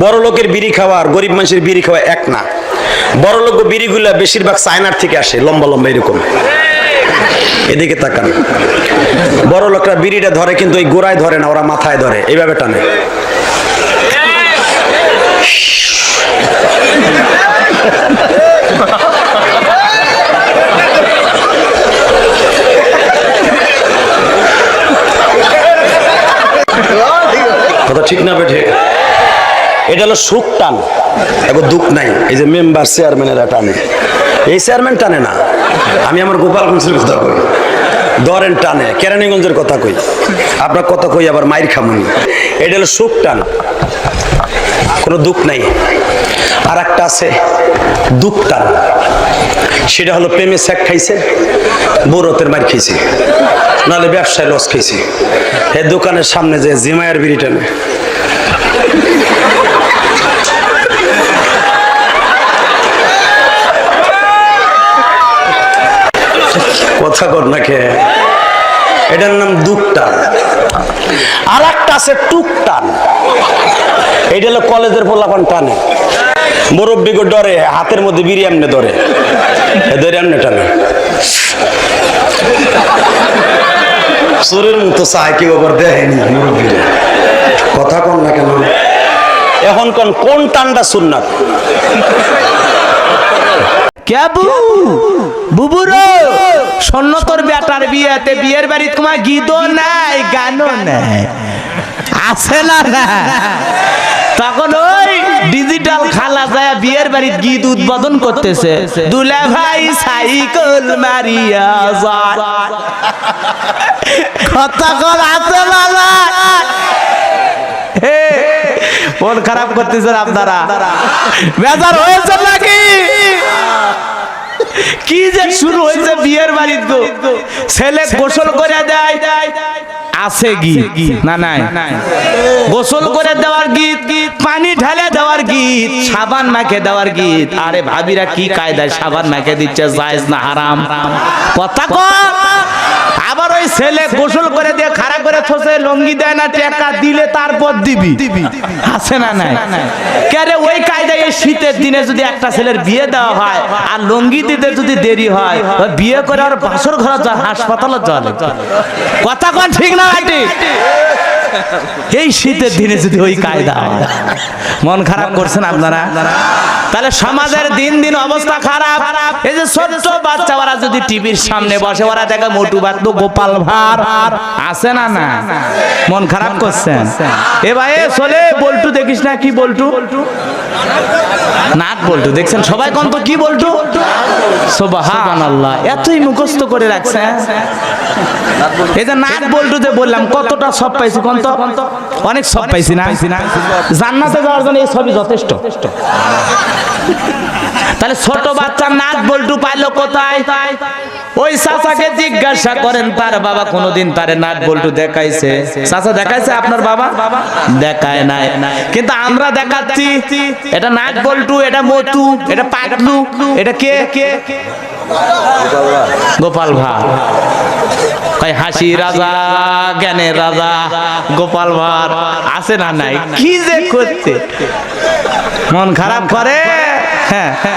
বড় লোকের বিড়ি খাওয়া আর গরিব মানুষের বিড়ি খাওয়া এক না। বড় লোক বিড়িগুলা বেশিরভাগ চায়নার থেকে আসে, লম্বা লম্বা এরকম। এদিকে তাকান। বড় লোকরা বিড়িটা ধরে কিন্তু ওই গোড়ায় ধরে না, ওরা মাথায় ধরে এইভাবে টানে। কথা ঠিক না, বেঠে। এটা হলো সুখ টান। এখন দুঃখ নাই, এই যে মেম্বার চেয়ারম্যানেরা টানে। এই চেয়ারম্যান টানে না, আমি আমার গোপালগঞ্জের কথা কই ধরেন টানে, কেরানীগঞ্জের কথা কই। আপনার কথা কই, আবার মাইর খামুনি। এটা হলো সুখ টান। কোনো দুঃখ নাই। আর একটা আছে, দুঃখ টান। সেটা হলো প্রেমে স্যাক খাইছে বৌরতের মার খাইছে নাহলে ব্যবসায় লস খাইছে এই দোকানের সামনে যে জিমায়ের বিড়ি টানে। কথা কর না এটার নাম দুকটান। আর একটা আছে টুকটান। এটা হলো কলেজের পোলাপান টানে। মুরব্বীকে ডরে, হাতের মধ্যে এমনি ধরে। ধরে টানে। চোরের মতো চায় কেউ দেয়নি কথা কন না কেন? এখন কোন কোন টানটা সুন্নাত? কেবু বুবুরো স্বর্ণ তোর বেটার বিয়েতে বিয়ের বাড়ি তোমার গীতও নাই গানও নাই। আছে না তখন ওই ডিজিটাল খালা যায় বিয়ের বাড়ির গীত উদ্বোধন করতেছে। দুলা ভাই সাইকেল মারিয়া যায়। কথা আছে না না? হে, মন খারাপ করতেছেন আপনারা। বেজার হয়েছে নাকি? কি যে শুরু হয়েছে বিয়ের বাড়ির গো? ছেলে গোসল করে দেয়। আছে গীত? না নাই? গোসল করে দেওয়ার গীত? পানি ঢালে দেওয়ার গীত? সাবান মাখে দেওয়ার গীত? আরে ভাবিরা কি কায়দায় সাবান মাখে দিচ্ছে জায়েজ না হারাম? কথা কম আবার ওই ছেলে গোসল করে দিয়ে লঙ্গি দেয় না দিলে তারপর দিবি। না ওই কায়দায় শীতের দিনে যদি একটা ছেলের বিয়ে দেওয়া হয়, আর লঙ্গি দিতে যদি দেরি হয় বিয়ে করে আর কথা কোন ঠিক না? এই শীতের দিনে যদি ওই কায়দা হয়, মন খারাপ করছেন আপনারা? তাহলে সমাজের দিন দিন অবস্থা খারাপ। এই যে ছোট্ট বাচ্চা ওরা যদি টিভির সামনে বসে ওরা দেখে মোটু বাতলু গোপাল ভার আছে না না? মন খারাপ করছেন? এ ভাই চলে বল্টু দেখিস না কি বল্টু? নাট বল্টু দেখছেন? সবাই কোন তো কি বল্টু? সুবহানাল্লাহ এতই মুখস্থ করে রাখছেন? এই যে নাট বল্টু যে বললাম কতটা সব পাইছি কোন তো? অনেক সব পাইছি না? জান্নাতে যাওয়ার জন্য এই সবই যথেষ্ট। তাহলে ছোট বাচ্চা নাচ বল্টু পাইলো কোথায়? ওই চাচাকে জিজ্ঞাসা করেন, তার বাবা কোনোদিন তারে নাট বল্টু দেখাইছে? চাচা, দেখাইছে আপনার বাবা? দেখায় নাই। কিন্তু আমরা দেখাচ্ছি, এটা নাট বল্টু, এটা মটু এটা পাগলু, এটা কে? কে গোপাল ভাঁড়। কয়, হাসি রাজা, জ্ঞানের রাজা, গোপাল ভাঁড়, আছে না নাই? কি যে করতে মন খারাপ করে? হ্যাঁ